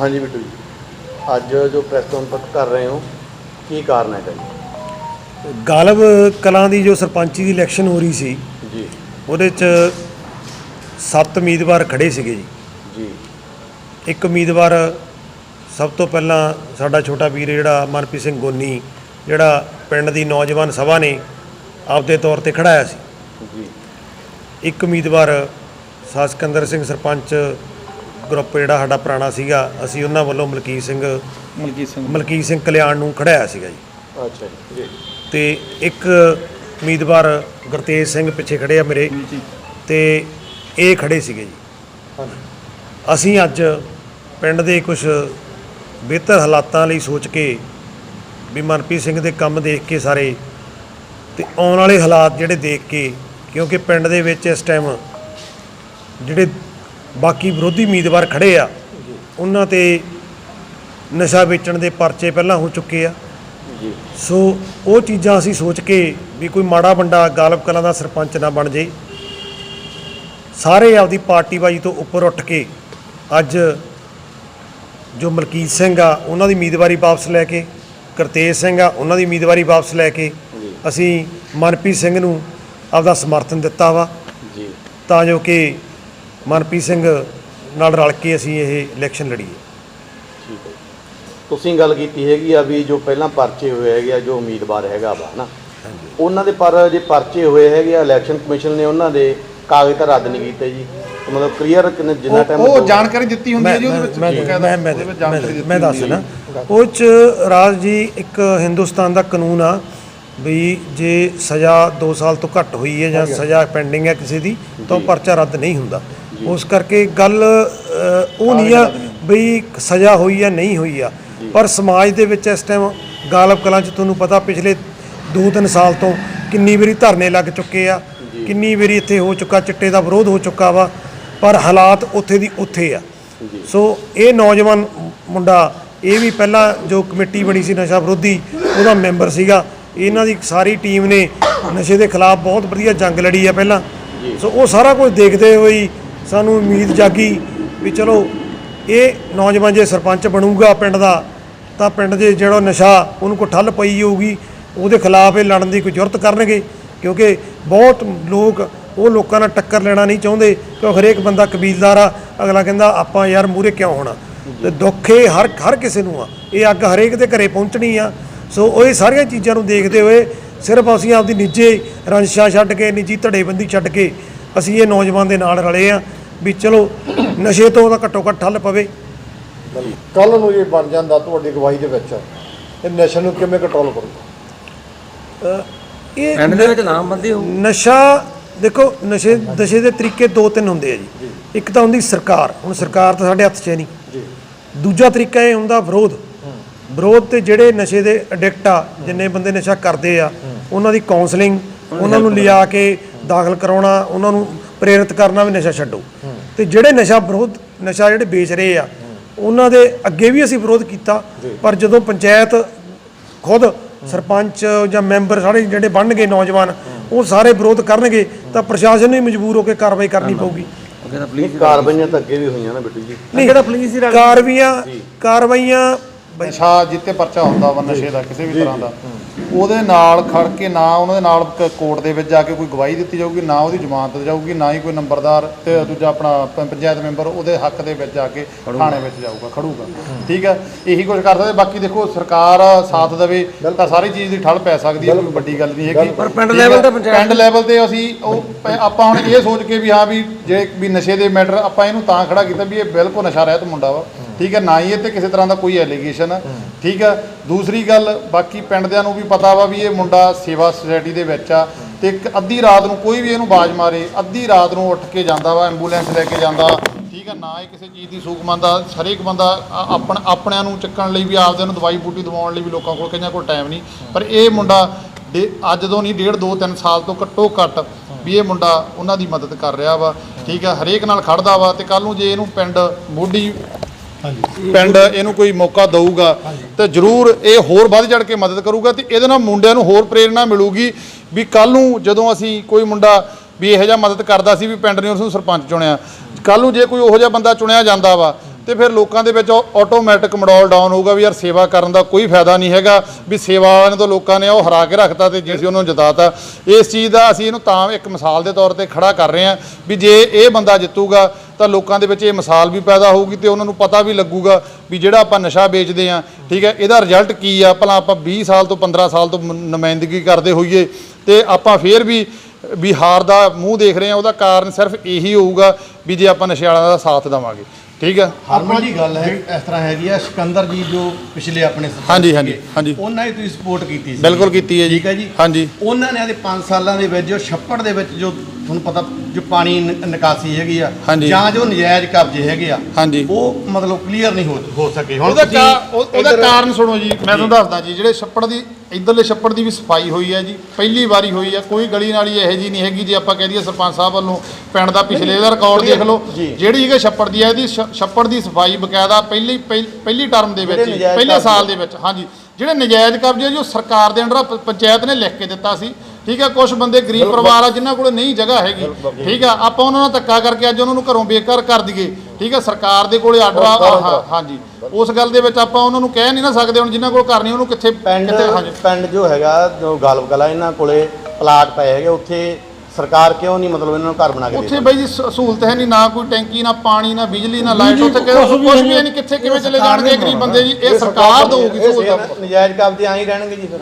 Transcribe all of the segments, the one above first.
ਹਾਂਜੀ ਬਿੱਟੂ ਜੀ। ਅੱਜ ਜੋ ਪ੍ਰੈਸ ਕਾਨਫਰੰਸ ਕਰ ਰਹੇ ਹੋ ਕੀ ਕਾਰਨ ਹੈਗਾ ਜੀ? ਗਾਲਬ ਕਲਾਂ ਦੀ ਜੋ ਸਰਪੰਚੀ ਦੀ ਇਲੈਕਸ਼ਨ ਹੋ ਰਹੀ ਸੀ ਜੀ। ਉਹਦੇ 'ਚ ਸੱਤ ਉਮੀਦਵਾਰ ਖੜੇ ਸੀਗੇ ਜੀ। ਜੀ। ਇੱਕ ਉਮੀਦਵਾਰ ਸਭ ਤੋਂ ਪਹਿਲਾਂ ਸਾਡਾ ਛੋਟਾ ਵੀਰ ਜਿਹੜਾ ਮਨਪ੍ਰੀਤ ਸਿੰਘ ਗੋਨੀ ਜਿਹੜਾ ਪਿੰਡ ਦੀ ਨੌਜਵਾਨ ਸਭਾ ਨੇ ਆਪਦੇ ਤੌਰ ਤੇ ਖੜਾਇਆ ਸੀ। ਜੀ। ਇੱਕ ਉਮੀਦਵਾਰ ਸਾਸਕੰਦਰ ਸਿੰਘ ਸਰਪੰਚ ਗਰੁੱਪ ਜਿਹੜਾ ਸਾਡਾ ਪੁਰਾਣਾ ਸੀਗਾ ਅਸੀਂ ਉਹਨਾਂ ਵੱਲੋਂ ਮਲਕੀਤ ਸਿੰਘ ਮਲਕੀਤ ਸਿੰਘ। ਮਲਕੀਤ ਸਿੰਘ ਕਲਿਆਣ ਨੂੰ ਖੜਾਇਆ ਸੀਗਾ ਜੀ। ਅੱਛਾ ਜੀ ਤੇ ਇੱਕ ਉਮੀਦਵਾਰ ਗੁਰਤੇਜ ਸਿੰਘ ਪਿੱਛੇ ਖੜੇ ਆ ਮੇਰੇ ਤੇ ਇਹ ਖੜੇ ਸੀਗੇ ਜੀ। ਅਸੀਂ ਅੱਜ ਪਿੰਡ ਦੇ ਕੁਝ ਬਿਹਤਰ ਹਾਲਾਤਾਂ ਲਈ ਸੋਚ ਕੇ ਵੀ ਮਨਪ੍ਰੀਤ ਸਿੰਘ ਦੇ ਕੰਮ ਦੇਖ ਕੇ ਸਾਰੇ ਤੇ ਆਉਣ ਵਾਲੇ ਹਾਲਾਤ ਜਿਹੜੇ ਦੇਖ ਕੇ ਕਿਉਂਕਿ ਪਿੰਡ ਦੇ ਵਿੱਚ ਇਸ ਟਾਈਮ ਜਿਹੜੇ ਬਾਕੀ ਵਿਰੋਧੀ ਉਮੀਦਵਾਰ ਖੜੇ ਆ। ਉਹਨਾਂ ਤੇ ਨਸ਼ਾ ਵੇਚਣ ਦੇ ਪਰਚੇ ਪਹਿਲਾਂ ਹੋ ਚੁੱਕੇ ਆ। ਜੀ। ਸੋ ਉਹ ਚੀਜ਼ਾਂ ਅਸੀਂ ਸੋਚ ਕੇ ਵੀ ਕੋਈ ਮਾੜਾ ਬੰਦਾ ਗਾਲਬ ਕਲਾਂ ਦਾ ਸਰਪੰਚ ਨਾ ਬਣ ਜੇ ਸਾਰੇ ਆਪਦੀ ਪਾਰਟੀਬਾਜ਼ੀ ਤੋਂ ਉੱਪਰ ਉੱਠ ਕੇ ਅੱਜ ਜੋ ਮਲਕੀਤ ਸਿੰਘ ਆ ਉਹਨਾਂ ਦੀ ਉਮੀਦਵਾਰੀ ਵਾਪਸ ਲੈ ਕੇ ਕਰਤੇਜ ਸਿੰਘ ਆ ਉਹਨਾਂ ਦੀ ਉਮੀਦਵਾਰੀ ਵਾਪਸ ਲੈ ਕੇ। ਅਸੀਂ ਮਨਪ੍ਰੀਤ ਸਿੰਘ ਨੂੰ ਆਪਦਾ ਸਮਰਥਨ ਦਿੱਤਾ ਵਾ। ਜੀ। ਤਾਂ ਜੋ ਕਿ ਮਨਪ੍ਰੀਤ ਸਿੰਘ ਨਾਲ ਰਲ ਕੇ ਅਸੀਂ ਇਹ ਇਲੈਕਸ਼ਨ ਲੜੀਏ ਠੀਕ ਹੈ ਤੁਸੀਂ ਗੱਲ ਕੀਤੀ ਹੈਗੀ ਆ ਵੀ ਜੋ ਪਹਿਲਾਂ ਪਰਚੇ ਹੋਏ ਹੈਗੇ ਆ ਜੋ ਉਮੀਦਵਾਰ ਹੈਗਾ ਵਾ ਨਾ ਉਹਨਾਂ ਦੇ ਪਰ ਜੇ ਪਰਚੇ ਹੋਏ ਹੈਗੇ ਆ ਇਲੈਕਸ਼ਨ ਕਮਿਸ਼ਨ ਨੇ ਉਹਨਾਂ ਦੇ ਕਾਗਜ਼ ਤਾਂ ਰੱਦ ਨਹੀਂ ਕੀਤੇ ਜੀ। ਮਤਲਬ ਕਲੀਅਰ ਕਿੰਨੇ ਜਿੰਨਾ ਟਾਈਮ ਉਹ ਜਾਣਕਾਰੀ ਦਿੱਤੀ ਹੁੰਦੀ ਹੈ ਜੀ ਉਹਦੇ ਵਿੱਚ। ਮੈਂ ਦੱਸ ਨਾ? ਉਹ ਚ ਰਾਜ ਜੀ ਇੱਕ ਹਿੰਦੁਸਤਾਨ ਦਾ ਕਾਨੂੰਨ ਆ ਵੀ ਜੇ ਸਜ਼ਾ 2 ਸਾਲ ਤੋਂ ਘੱਟ ਹੋਈ ਹੈ ਜਾਂ ਸਜ਼ਾ ਪੈਂਡਿੰਗ ਹੈ ਕਿਸੇ ਦੀ ਤਾਂ ਉਹ ਪਰਚਾ ਰੱਦ ਨਹੀਂ ਹੁੰਦਾ। ਉਸ ਕਰਕੇ ਗੱਲ ਉਹ ਨਹੀਂ ਆ ਵੀ ਸਜ਼ਾ ਹੋਈ ਆ ਨਹੀਂ ਹੋਈ ਆ। ਪਰ ਸਮਾਜ ਦੇ ਵਿੱਚ ਇਸ ਟਾਈਮ ਗਾਲਬ ਕਲਾਂ ਚ ਤੁਹਾਨੂੰ ਪਤਾ ਪਿਛਲੇ 2-3 ਸਾਲ ਤੋਂ ਕਿੰਨੀ ਵਾਰੀ ਧਰਨੇ ਲੱਗ ਚੁੱਕੇ ਆ ਕਿੰਨੀ ਵਾਰੀ ਇੱਥੇ ਹੋ ਚੁੱਕਾ ਚਿੱਟੇ ਦਾ ਵਿਰੋਧ ਹੋ ਚੁੱਕਾ ਵਾ ਪਰ ਹਾਲਾਤ ਉੱਥੇ ਦੀ ਉੱਥੇ ਆ। ਸੋ ਇਹ ਨੌਜਵਾਨ ਮੁੰਡਾ ਇਹ ਵੀ ਪਹਿਲਾਂ ਜੋ ਕਮੇਟੀ ਬਣੀ ਸੀ ਨਸ਼ਾ ਵਿਰੋਧੀ ਉਹਦਾ ਮੈਂਬਰ ਸੀਗਾ। ਇਹਨਾਂ ਦੀ ਸਾਰੀ ਟੀਮ ਨੇ ਨਸ਼ੇ ਦੇ ਖਿਲਾਫ ਬਹੁਤ ਵਧੀਆ ਜੰਗ ਲੜੀ ਆ ਪਹਿਲਾਂ। ਸੋ ਉਹ ਸਾਰਾ ਕੁਝ ਦੇਖਦੇ ਹੋਏ ਹੀ ਸਾਨੂੰ ਉਮੀਦ ਜਾਗੀ ਵੀ ਚਲੋ ਇਹ ਨੌਜਵਾਨ ਜੇ ਸਰਪੰਚ ਬਣੂਗਾ ਪਿੰਡ ਦਾ, ਤਾਂ ਪਿੰਡ ਦੇ ਜਿਹੜਾ ਨਸ਼ਾ, ਉਹਨੂੰ ਕੋ ਠੱਲ ਪਈ ਹੋਊਗੀ, ਉਹਦੇ ਖਿਲਾਫ ਇਹ ਲੜਨ ਦੀ ਕੋਈ ਜ਼ਰੂਰਤ ਕਰਨਗੇ। ਕਿਉਂਕਿ ਬਹੁਤ ਲੋਕ, ਉਹ ਲੋਕਾਂ ਨਾਲ ਟੱਕਰ ਲੈਣਾ ਨਹੀਂ ਚਾਹੁੰਦੇ, ਕਿਉਂ ਹਰੇਕ ਬੰਦਾ ਕਬੀਲਦਾਰ ਆ, ਅਗਲਾ ਕਹਿੰਦਾ, ਆਪਾਂ ਯਾਰ ਮੂਰੇ ਕਿਉਂ ਹੋਣਾ? ਤੇ ਦੁੱਖ ਇਹ ਹਰ ਹਰ ਕਿਸੇ ਨੂੰ ਆ। ਇਹ ਅੱਗ ਹਰੇਕ ਦੇ ਘਰੇ ਪਹੁੰਚਣੀ ਆ। ਸੋ ਉਹ ਇਹ ਸਾਰੀਆਂ ਚੀਜ਼ਾਂ ਨੂੰ ਦੇਖਦੇ ਹੋਏ ਸਿਰਫ ਅਸੀਂ ਆਪਦੀ ਨਿੱਜੇ ਰੰਸ਼ਾ ਛੱਡ ਕੇ, ਨਿੱਜੀ ਧੜੇਬੰਦੀ ਛੱਡ ਕੇ ਅਸੀਂ ਇਹ ਨੌਜਵਾਨ ਦੇ ਨਾਲ ਰਲੇ ਆ ਵੀ ਚਲੋ ਨਸ਼ੇ ਤੋਂ ਉਹਦਾ ਘੱਟੋ ਘੱਟ ਠੱਲ ਪਵੇ। ਕੱਲ ਨੂੰ ਇਹ ਬਣ ਜਾਂਦਾ ਤੁਹਾਡੀ ਅਗਵਾਈ ਦੇ ਵਿੱਚ। ਇਹ ਨਸ਼ੇ ਨੂੰ ਕਿਵੇਂ ਕੰਟਰੋਲ ਕਰੂਗਾ? ਇਹ ਪਿੰਡ ਦੇ ਵਿੱਚ ਨਾਮਬੰਦੀ ਹੋਊ। ਨਸ਼ਾ ਦੇਖੋ ਨਸ਼ੇ ਨਸ਼ੇ ਦੇ ਤਰੀਕੇ ਦੋ ਤਿੰਨ ਹੁੰਦੇ ਆ ਜੀ। ਇੱਕ ਤਾਂ ਹੁੰਦੀ ਸਰਕਾਰ। ਹੁਣ ਸਰਕਾਰ ਤਾਂ ਸਾਡੇ ਹੱਥ 'ਚ ਹੈ ਨਹੀਂ। ਜੀ। ਦੂਜਾ ਤਰੀਕਾ ਇਹ ਹੁੰਦਾ ਵਿਰੋਧ। ਵਿਰੋਧ ਤੇ ਜਿਹੜੇ ਨਸ਼ੇ ਦੇ ਐਡਿਕਟ ਆ ਜਿੰਨੇ ਬੰਦੇ ਨਸ਼ਾ ਕਰਦੇ ਆ ਉਹਨਾਂ ਦੀ ਕਾਉਂਸਲਿੰਗ ਉਹਨਾਂ ਨੂੰ ਲਿਆ ਕੇ ਦਾਖਲ ਕਰਾਉਣਾ ਉਹਨਾਂ ਨੂੰ ਪ੍ਰੇਰਿਤ ਕਰਨਾ ਵੀ ਨਸ਼ਾ ਛੱਡੋ। ਤੇ ਜਿਹੜੇ ਨਸ਼ਾ ਵਿਰੋਧ ਨਸ਼ਾ ਜਿਹੜੇ ਵੇਚ ਰਹੇ ਆ ਉਹਨਾਂ ਦੇ ਅੱਗੇ ਵੀ ਅਸੀਂ ਵਿਰੋਧ ਕੀਤਾ ਪਰ ਜਦੋਂ ਪੰਚਾਇਤ ਖੁਦ ਸਰਪੰਚ ਜਾਂ ਮੈਂਬਰ ਸਾਰੇ ਜਿਹੜੇ ਬਣਨਗੇ ਨੌਜਵਾਨ ਉਹ ਸਾਰੇ ਵਿਰੋਧ ਕਰਨਗੇ ਤਾਂ ਪ੍ਰਸ਼ਾਸਨ ਨੂੰ ਹੀ ਮਜਬੂਰ ਹੋ ਕੇ ਕਾਰਵਾਈ ਕਰਨੀ ਪਊਗੀ। ਅੱਗੇ ਤਾਂ ਇਹ ਪੁਲਿਸ ਕਾਰਵਾਈਆਂ ਤਾਂ ਅੱਗੇ ਵੀ ਹੋਈਆਂ ਨਾ ਬਿੱਟੂ ਜੀ। ਨਹੀਂ ਤਾਂ ਪੁਲਿਸ ਹੀ ਰਲ- ਕਾਰਵਾਈਆਂ ਕਾਰਵਾਈਆਂ ਨਸ਼ਾ ਜਿੱਤੇ ਪਰਚਾ ਹੁੰਦਾ ਵਾ ਨਸ਼ੇ ਦਾ ਕਿਸੇ ਵੀ ਤਰ੍ਹਾਂ ਦਾ। ਉਹਦੇ ਨਾਲ ਖੜ ਕੇ ਨਾ ਉਹਨਾਂ ਦੇ ਨਾਲ ਕੋਰਟ ਦੇ ਵਿੱਚ ਜਾ ਕੇ ਕੋਈ ਗਵਾਹੀ ਦਿੱਤੀ ਜਾਊਗੀ ਨਾ ਉਹਦੀ ਜ਼ਮਾਨਤ ਜਾਊਗੀ ਨਾ ਹੀ ਕੋਈ ਨੰਬਰਦਾਰ ਤੇ ਦੂਜਾ ਆਪਣਾ ਪ- ਪੰਚਾਇਤ ਮੈਂਬਰ ਉਹਦੇ ਹੱਕ ਦੇ ਵਿੱਚ ਜਾ ਕੇ ਥਾਣੇ ਵਿੱਚ ਜਾਊਗਾ ਖੜੂਗਾ। ਠੀਕ ਹੈ? ਇਹੀ ਕੁਝ ਕਰ ਸਕਦੇ ਬਾਕੀ ਦੇਖੋ ਸਰਕਾਰ ਸਾਥ ਦੇਵੇ ਤਾਂ ਸਾਰੀ ਚੀਜ਼ ਦੀ ਠੱਲ ਪੈ ਸਕਦੀ ਹੈ ਕੋਈ ਵੱਡੀ ਗੱਲ ਨਹੀਂ ਹੈਗੀ। ਪਰ ਪਿੰਡ ਠੀਕ ਹੈ? level ਤੇ ਪੰਚਾਇਤ- ਪਿੰਡ ਲੈਵਲ ਤੇ ਅਸੀਂ ਉਹ ਪ- ਆਪਾਂ ਹੁਣ ਇਹ ਸੋਚ ਕੇ ਵੀ ਹਾਂ ਵੀ ਜੇ ਵੀ ਨਸ਼ੇ ਦੇ ਮੈਟਰ ਆਪਾਂ ਇਹਨੂੰ ਤਾਂ ਖੜਾ ਕੀਤਾ ਵੀ ਇਹ ਬਿਲਕੁਲ ਨਸ਼ਾ ਰਹਿਤ ਮੁੰਡਾ ਵਾ। ਠੀਕ ਹੈ, ਨਾ ਹੀ ਇਹ ਤੇ ਕਿਸੇ ਤਰ੍ਹਾਂ ਦਾ ਕੋਈ ਐਲੀਗੇਸ਼ਨ ਠੀਕ ਹੈ, ਦੂਸਰੀ ਗੱਲ, ਬਾਕੀ ਪਿੰਡ ਦਿਆਂ ਨੂੰ ਵੀ ਪਤਾ ਵਾ ਵੀ ਇਹ ਮੁੰਡਾ ਸੇਵਾ ਸੁਸਾਇਟੀ ਦੇ ਵਿੱਚ ਆ ਤੇ ਇੱਕ ਅੱਧੀ ਰਾਤ ਨੂੰ ਕੋਈ ਵੀ ਇਹਨੂੰ ਬਾਜ ਮਾਰੇ, ਅੱਧੀ ਰਾਤ ਨੂੰ ਉੱਠ ਕੇ ਜਾਂਦਾ ਵਾ ਐਂਬੂਲੈਂਸ ਲੈ ਕੇ ਜਾਂਦਾ। ਠੀਕ ਹੈ, ਨਾ ਇਹ ਕਿਸੇ ਚੀਜ਼ ਦੀ ਸੂਖ ਮੰਨਦਾ ਹਰੇਕ ਬੰਦਾ ਆਪਣ, ਆਪਣਿਆਂ ਨੂੰ ਚੱਕਣ ਲਈ ਵੀ ਆਪਦੇ ਨੂੰ ਦਵਾਈ ਬੂਟੀ ਦਵਾਉਣ ਲਈ ਵੀ ਲੋਕਾਂ ਕੋਲ ਕਈਆਂ ਕੋਲ ਟਾਈਮ ਨਹੀਂ। ਪਰ ਇਹ ਮੁੰਡਾ ਡੇ- ਅੱਜ ਤੋਂ ਨਹੀਂ, ਡੇਢ ਦੋ ਤਿੰਨ ਸਾਲ ਤੋਂ ਘੱਟੋ ਘੱਟ ਵੀ ਇਹ ਮੁੰਡਾ ਉਹਨਾਂ ਦੀ ਮਦਦ ਕਰ ਰਿਹਾ ਵਾ। ਠੀਕ ਹੈ, ਹਰੇਕ ਨਾਲ ਖੜਦਾ ਵਾ ਤੇ ਕੱਲ ਨੂੰ ਜੇ ਇਹਨੂੰ ਪਿੰਡ ਮੋਢੀ ਪਿੰਡ ਇਹਨੂੰ ਕੋਈ ਮੌਕਾ ਦਊਗਾ ਤੇ ਜ਼ਰੂਰ ਇਹ ਹੋਰ ਵੱਧ ਚੜ ਕੇ ਮਦਦ ਕਰੂਗਾ ਤੇ ਇਹਦੇ ਨਾਲ ਮੁੰਡਿਆਂ ਨੂੰ ਹੋਰ ਪ੍ਰੇਰਣਾ ਮਿਲੂਗੀ ਵੀ ਕੱਲ ਨੂੰ ਜਦੋਂ ਅਸੀਂ ਕੋਈ ਮੁੰਡਾ ਵੀ ਇਹੋ ਜਿਹਾ ਮਦਦ ਕਰਦਾ ਸੀ ਵੀ ਪਿੰਡ ਨੇ ਉਸ ਨੂੰ ਸਰਪੰਚ ਚੁਣਿਆ ਕੱਲ ਨੂੰ ਜੇ ਕੋਈ ਉਹੋ ਜਿਹਾ ਬੰਦਾ ਚੁਣਿਆ ਜਾਂਦਾ ਵਾ ਤੇ ਫਿਰ ਲੋਕਾਂ ਦੇ ਵਿੱਚ ਆਟੋਮੈਟਿਕ ਮਡੋਲ ਡਾਊਨ ਹੋਊਗਾ ਵੀ ਯਾਰ ਸੇਵਾ ਕਰਨ ਦਾ ਕੋਈ ਫਾਇਦਾ ਨਹੀਂ ਹੈਗਾ, ਵੀ ਸੇਵਾ ਵਾਲਿਆਂ ਨੂੰ ਲੋਕਾਂ ਨੇ ਉਹ ਹਰਾ ਕੇ ਰੱਖਤਾ ਤੇ ਜੇ ਅਸੀਂ ਉਹਨਾਂ ਨੂੰ ਜਿਤਾਤਾ। ਇਸ ਚੀਜ਼ ਦਾ ਅਸੀਂ ਇਹਨੂੰ ਤਾਂ ਇੱਕ ਮਿਸਾਲ ਦੇ ਤੌਰ ਤੇ ਖੜਾ ਕਰ ਰਹੇ ਹਾਂ ਵੀ ਜੇ ਇਹ ਬੰਦਾ ਜਿੱਤੂਗਾ ਤਾਂ ਲੋਕਾਂ ਦੇ ਵਿੱਚ ਇਹ ਮਿਸਾਲ ਵੀ ਪੈਦਾ ਹੋਊਗੀ ਤੇ ਉਹਨਾਂ ਨੂੰ ਪਤਾ ਵੀ ਲੱਗੂਗਾ ਵੀ ਜਿਹੜਾ ਆਪਾਂ ਨਸ਼ਾ ਵੇਚਦੇ ਆ ਠੀਕ ਹੈ, ਇਹਦਾ ਰਿਜ਼ਲਟ ਕੀ ਆ? ਭਲਾ ਆਪਾਂ 20 ਸਾਲ ਤੋਂ 15 ਸਾਲ ਤੋਂ ਨੁਮਾਇੰਦਗੀ ਕਰਦੇ ਹੋਈਏ ਤੇ ਆਪਾਂ ਫੇਰ ਵੀ ਬਿਹਾਰ ਦਾ ਮੂੰਹ ਦੇਖ ਰਹੇ ਆ ਉਹਦਾ ਕਾਰਨ ਸਿਰਫ ਇਹੀ ਹੋਊਗਾ ਵੀ ਜੇ ਆਪਾਂ ਨਸ਼ੇ ਵਾਲਿਆਂ ਦਾ ਸਾਥ ਦੇਵਾਂਗੇ। ਠੀਕ ਆ? ਹਰਮਨ ਜੀ ਗੱਲ ਹੈ ਇਸ ਤਰ੍ਹਾਂ ਹੈਗੀ ਆ ਸਿਕੰਦਰ ਜੀ ਜੋ ਪਿਛਲੇ ਆਪਣੇ ਸਰਪੰਚ ਹਾਂਜੀ, ਹਾਂਜੀ, ਸੀਗੇ, ਹਾਂਜੀ। ਉਹਨਾਂ ਦੀ ਤੁਸੀਂ ਸਪੋਰਟ ਕੀਤੀ ਸੀ। ਬਿਲਕੁਲ ਕੀਤੀ ਹੈ ਜੀ। ਠੀਕ ਹੈ ਜੀ? ਹਾਂਜੀ। ਉਹਨਾਂ ਨੇ ਆਦੇ 5 ਸਾਲਾਂ ਦੇ ਵਿੱਚ ਜੋ ਛੱਪੜ ਦੇ ਵਿੱਚ ਜੋ ਤੁਹਾਨੂੰ ਪਤਾ ਜੋ ਪਾਣੀ ਨ- ਨਿਕਾਸੀ ਹੈਗੀ ਆ ਹਾਂਜੀ। ਜਾਂ ਜੋ ਨਜਾਇਜ਼ ਕਬਜ਼ੇ ਹੈਗੇ ਆ ਹਾਂਜੀ। ਉਹ ਮਤਲਬ ਕਲੀਅਰ ਨਹੀਂ ਹੋ ਹੋ ਸਕੇ। ਹੁਣ ਉਹਦਾ ਤੁਸੀਂ ਕਾ- ਉਹ- ਉਹਦਾ ਇੱਧਰ- ਕਾਰਨ ਸੁਣੋ ਜੀ ਮੈਂ ਤੁਹਾਨੂੰ ਦੱਸਦਾ ਜੀ ਜਿਹੜੇ ਛੱਪੜ ਦੀ ਇਧਰਲੇ ਛੱਪੜ ਦੀ ਵੀ ਸਫ਼ਾਈ ਹੋਈ ਹੈ ਜੀ। ਪਹਿਲੀ ਵਾਰੀ ਹੋਈ ਹੈ। ਕੋਈ ਗਲੀ ਨਾਲੀ ਇਹੋ ਜੀ ਨਹੀਂ ਹੈਗੀ ਜੇ ਆਪਾਂ ਕਹਿ ਦਈਏ ਸਰਪੰਚ ਸਾਹਿਬ ਵੱਲੋਂ ਪਿੰਡ ਦਾ ਪਿਛਲੇ ਦਾ ਰਿਕਾਰਡ ਦੇਖ ਲਓ। ਜਿਹੜੀ ਹੈਗੀ ਛੱਪੜ ਦੀ ਹੈ ਇਹਦੀ ਛ- ਛੱਪੜ ਦੀ ਸਫ਼ਾਈ ਬਕਾਇਦਾ ਪਹਿਲੀ ਪਹਿ- ਪਹਿਲੀ ਟਰਮ ਦੇ ਵਿੱਚ ਜਿਹੜੇ ਹੀ, ਨਜਾਇਜ਼ ਪਹਿਲੇ ਸਾਲ ਦੇ ਵਿੱਚ। ਹਾਂਜੀ। ਜਿਹੜੇ ਨਜਾਇਜ਼ ਕਬਜ਼ੇ ਜੋ ਸਰਕਾਰ ਦੇ ਅੰਡਰ ਪ- ਪੰਚਾਇਤ ਨੇ ਲਿਖ ਕੇ ਦਿੱਤਾ ਸੀ। ਠੀਕ ਹੈ ਕੁਝ ਬੰਦੇ ਗਰੀਬ ਪਰਿਵਾਰ ਆ ਜਿਨ੍ਹਾਂ ਕੋਲ ਨਹੀਂ ਜਗ੍ਹਾ ਹੈਗੀ। ਠੀਕ ਆ ਆਪਾਂ ਉਹਨਾਂ ਨਾਲ ਧੱਕਾ ਕਰਕੇ ਅੱਜ ਉਹਨਾਂ ਨੂੰ ਘਰੋਂ ਬੇਘਰ ਕਰ ਦਈਏ। ਠੀਕ ਹੈ ਸਰਕਾਰ ਦੇ ਕੋਲੇ ਆਰਡਰ ਆ ਹਾਂ- ਹਾਂਜੀ। ਉਸ ਗੱਲ ਦੇ ਵਿੱਚ ਆਪਾਂ ਉਹਨਾਂ ਨੂੰ ਕਹਿ ਨਹੀਂ ਨਾ ਸਕਦੇ ਹੁਣ ਜਿਨ੍ਹਾਂ ਕੋਲ ਘਰ ਨਹੀਂ ਉਹਨੂੰ ਕਿੱਥੇ ਪਿੰਡ ਪਿੰਡ ਜੋ ਹੈਗਾ ਜੋ ਗਾਲਬ ਕਲਾ ਇਹਨਾਂ ਕੋਲੇ ਪਲਾਟ ਪਏ ਹੈਗੇ ਉੱਥੇ ਸਰਕਾਰ ਕਿਉਂ ਨਹੀਂ ਮਤਲਬ ਇਹਨਾਂ ਨੂੰ ਘਰ ਬਣਾ ਕੇ ਦੇ ਉੱਥੇ ਬਈ ਜੀ ਸਹੂਲਤ ਹੈ ਨਹੀਂ ਨਾ ਕੋਈ ਟੈਂਕੀ ਨਾ ਪਾਣੀ ਨਾ ਬਿਜਲੀ ਨਾ ਲਾਈਟ ਉੱਥੇ ਕੁਝ ਵੀ ਨਹੀਂ ਕਿੱਥੇ ਕਿਵੇਂ ਚਲੇ ਜਾਣਗੇ ਗਰੀਬ ਬੰਦੇ ਜੀ? ਇਹ ਸਰਕਾਰ ਦੇਊਗੀ ਸਹੂਲਤ ਨਜਾਇਜ਼ ਕਬਜ਼ੇ ਆਂ ਹੀ ਰਹਿਣਗੇ ਜੀ ਫਿਰ।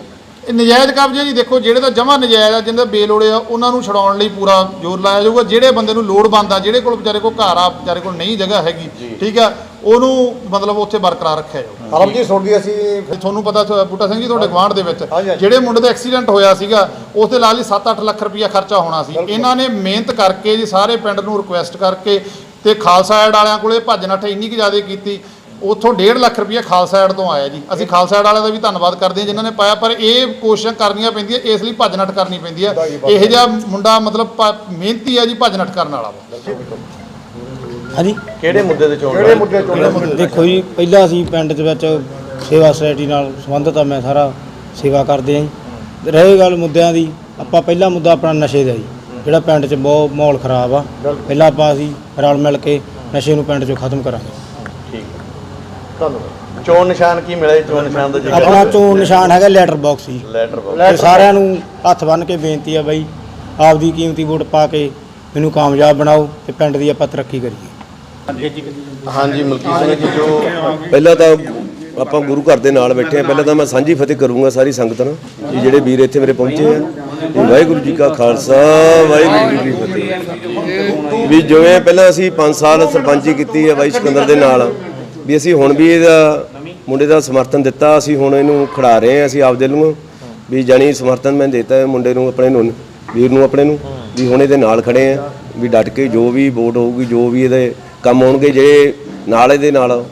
ਇਹ ਨਜਾਇਜ਼ ਕਬਜ਼ੇ ਜੀ ਦੇਖੋ ਜਿਹੜੇ ਤਾਂ ਜਮਾ ਨਜਾਇਜ਼ ਆ ਜਿੰਦੇ ਬੇਲੋੜੇ ਆ ਉਹਨਾਂ ਨੂੰ ਛਡਾਉਣ ਲਈ ਪੂਰਾ ਜ਼ੋਰ ਲਾਇਆ ਜਾਊਗਾ। ਜਿਹੜੇ ਬੰਦੇ ਨੂੰ ਲੋੜ ਬੰਦਾ ਜਿਹੜੇ ਕੋਲ ਵਿਚਾਰੇ ਕੋਲ ਘਰ ਆ ਵਿਚਾਰੇ ਕੋਲ ਨਹੀਂ ਜਗ੍ਹਾ ਹੈਗੀ ਠੀਕ ਆ ਉਹਨੂੰ ਮਤਲਬ ਉੱਥੇ ਬਰਕਰਾਰ ਰੱਖਿਆ ਜਾਊਗਾ ਹਰਮ ਜੀ। ਤੁਹਾਡੀ ਅਸੀਂ ਤੇ ਤੁਹਾਨੂੰ ਪਤਾ ਬੂਟਾ ਸਿੰਘ ਜੀ ਤੁਹਾਡੇ ਗਵਾਂਢ ਦੇ ਵਿੱਚ। ਜਿਹੜੇ ਮੁੰਡੇ ਦਾ ਐਕਸੀਡੈਂਟ ਹੋਇਆ ਸੀਗਾ ਉਸ ਦੇ ਨਾਲ ਹੀ 7-8 ਲੱਖ ਰੁਪਇਆ ਖਰਚਾ ਹੋਣਾ ਸੀ। ਇਹਨਾਂ ਨੇ ਮਿਹਨਤ ਕਰਕੇ ਜੀ ਸਾਰੇ ਪਿੰਡ ਨੂੰ ਰਿਕੁਐਸਟ ਕਰਕੇ ਤੇ ਖਾਲਸਾ ਐਡ ਵਾਲਿਆਂ ਕੋਲੇ ਭੱਜ ਨੱਠ ਇੰਨੀ ਕੁ ਜ਼ਿਆਦਾ ਕੀਤੀ ਉੱਥੋਂ 1.5 ਲੱਖ ਰੁਪਇਆ ਖਾਲਸਾ ਐਡ ਤੋਂ ਆਇਆ ਜੀ। ਅਸੀਂ ਖਾਲਸਾ ਐਡ ਵਾਲਿਆਂ ਦਾ ਵੀ ਧੰਨਵਾਦ ਕਰਦੇ ਹਾਂ ਜਿਨ੍ਹਾਂ ਨੇ ਪਾਇਆ ਪਰ ਇਹ ਕੋਸ਼ਿਸ਼ਾਂ ਕਰਨੀਆਂ ਪੈਂਦੀਆਂ ਇਸ ਲਈ ਭੱਜ ਨੱਠ ਕਰਨੀ ਪੈਂਦੀ ਹੈ ਇਹੋ ਜਿਹਾ ਮੁੰਡਾ ਮਤਲਬ ਪ- ਮਿਹਨਤੀ ਹੈ ਜੀ ਭੱਜ ਨੱਠ ਕਰਨ ਵਾਲਾ ਵਾ। ਹਾਂਜੀ? ਕਿਹੜੇ ਮੁੱਦੇ ਤੇ ਚੋਣ ਕਿਹੜੇ? ਮੁੱਦੇ ਚੁਣਨੇ ਦੇਖੋ ਜੀ ਪਹਿਲਾਂ ਅਸੀਂ ਪਿੰਡ ਦੇ ਵਿੱਚ ਸੇਵਾ ਸੁਸਾਇਟੀ ਨਾਲ ਸੰਬੰਧਿਤ ਆ ਮੈਂ ਸਾਰਾ ਸੇਵਾ ਕਰਦੇ ਆਂ ਜੀ। ਰਹੇ ਗੱਲ ਮੁੱਦਿਆਂ ਦੀ ਆਪਾਂ ਪਹਿਲਾ ਮੁੱਦਾ ਆਪਣਾ ਨਸ਼ੇ ਦਾ ਜੀ। ਜਿਹੜਾ ਪਿੰਡ 'ਚ ਬਹੁਤ ਮਾਹੌਲ ਖਰਾਬ ਆ ਪਹਿਲਾਂ ਆਪਾਂ ਅਸੀਂ ਰਲ ਮਿਲ ਕੇ ਨਸ਼ੇ ਨੂੰ ਪਿੰਡ 'ਚੋਂ ਖਤਮ ਕਰਾਂਗੇ। ਹੈ। ਧੰਨਵਾਦ ਚੋਣ ਨਿਸ਼ਾਨ ਕੀ ਮਿਲਿਆ ਜੀ ਚੋਣ ਨਿਸ਼ਾਨ ਦਾ ਜ਼ਿਕਰ ਆਪਣਾ ਚੋਣ ਨਿਸ਼ਾਨ ਹੈਗਾ ਲੈਟਰ ਬਾਕਸ ਜੀ। ਲੈਟਰ। ਤੇ ਸਾਰਿਆਂ ਨੂੰ ਹੱਥ ਬੰਨ੍ਹ ਕੇ ਬੇਨਤੀ ਆ ਬਾਈ ਆਪਦੀ ਕੀਮਤੀ ਵੋਟ ਪਾ ਕੇ ਮੈਨੂੰ ਕਾਮਯਾਬ ਬਣਾਓ ਤੇ ਪਿੰਡ ਦੀ ਆਪਾਂ ਤਰੱਕੀ ਕਰੀਏ। ਹਾਂਜੀ ਮਲਕੀਤ ਸਿੰਘ ਜੀ ਜੋ ਪਹਿਲਾਂ ਤਾਂ ਆਪਾਂ ਗੁਰੂ ਘਰ ਦੇ ਨਾਲ ਬੈਠੇ ਆ ਪਹਿਲਾਂ ਤਾਂ ਮੈਂ ਸਾਂਝੀ ਫਤਿਹ ਕਰੂੰਗਾ ਸਾਰੀ ਸੰਗਤ ਨਾਲ ਜਿਹੜੇ ਵੀਰ ਇੱਥੇ ਮੇਰੇ ਪਹੁੰਚੇ ਆ। ਵਾਹਿਗੁਰੂ ਜੀ ਕਾ ਖਾਲਸਾ ਵਾਹਿਗੁਰੂ ਜੀ ਕੀ ਫਤਿਹ। ਵੀ ਜਿਵੇਂ ਪਹਿਲਾਂ ਅਸੀਂ 5 ਸਾਲ ਸਰਪੰਚੀ ਕੀਤੀ ਹੈ ਬਾਈ ਸਿਕੰਦਰ ਦੇ ਨਾਲ ਵੀ ਅਸੀਂ ਹੁਣ ਵੀ ਇਹਦਾ ਮੁੰਡੇ ਦਾ ਸਮਰਥਨ ਦਿੱਤਾ ਅਸੀਂ ਹੁਣ ਇਹਨੂੰ ਖੜਾ ਰਹੇ ਆ ਅਸੀਂ ਆਪਦੇ ਨੂੰ ਵੀ ਜਾਣੀ ਸਮਰਥਨ ਮੈਂ ਦਿੱਤਾ ਹੈ ਮੁੰਡੇ ਨੂੰ ਆਪਣੇ ਨੂੰ ਵੀਰ ਨੂੰ ਆਪਣੇ ਨੂੰ ਵੀ ਹੁਣ ਇਹਦੇ ਨਾਲ ਖੜੇ ਆ ਵੀ ਡਟ ਕੇ ਜੋ ਵੀ ਵੋਟ ਹੋਊਗੀ ਜੋ ਵੀ ਇਹਦੇ ਕੰਮ ਆਉਣਗੇ ਜਿਹੜੇ ਨਾਲ ਇਹਦੇ ਨਾਲ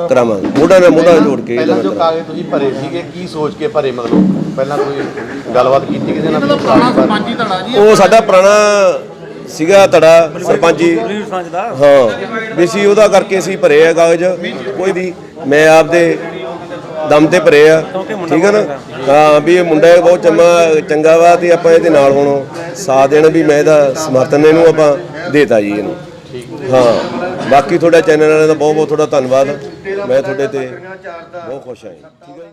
ਕਰਾਵਾਂਗੇ। ਮੋਢਾ ਨਾਲ ਮੋਢਾ ਜੋੜ ਕੇ ਪਹਿਲਾਂ ਜੋ ਕਾਗਜ਼ ਤੁਸੀਂ ਭਰੇ ਸੀਗੇ ਕੀ ਸੋਚ ਕੇ ਭਰੇ ਮਤਲਬ? ਪਹਿਲਾਂ ਕੋਈ ਗੱਲਬਾਤ ਕੀਤੀ ਕਿਸੇ ਨਾਲ? ਜੀ ਉਹ ਸਾਡਾ ਪੁਰਾਣਾ ਸੀਗਾ ਤੜਾ ਸਰਪੰਚੀ ਹਾਂ ਵੀ ਸੀ ਉਹਦਾ ਕਰਕੇ ਅਸੀਂ ਭਰੇ ਆ ਕਾਗਜ਼। ਕੋਈ ਵੀ ਮੈਂ ਆਪਦੇ ਦਮ ਤੇ ਭਰੇ ਆ। ਠੀਕ ਹੈ ਨਾ? ਹਾਂ ਵੀ ਇਹ ਮੁੰਡਾ ਬਹੁਤ ਚੰਗਾ ਚੰਗਾ ਵਾ ਤੇ ਆਪਾਂ ਇਹਦੇ ਨਾਲ ਹੁਣ ਸਾਥ ਦੇਣ ਵੀ ਮੈਂ ਇਹਦਾ ਸਮਰਥਨ ਇਹਨੂੰ ਆਪਾਂ ਦੇਤਾ ਜੀ ਇਹਨੂੰ। ਹਾਂ ਬਾਕੀ ਤੁਹਾਡਾ ਚੈਨਲ ਵਾਲਿਆਂ ਦਾ ਬਹੁਤ ਬਹੁਤ ਤੁਹਾਡਾ ਧੰਨਵਾਦ। ਮੈਂ ਤੁਹਾਡੇ ਤੇ ਬਹੁਤ ਖੁਸ਼ ਹਾਂ ਜੀ। ਠੀਕ ਹੈ ਜੀ?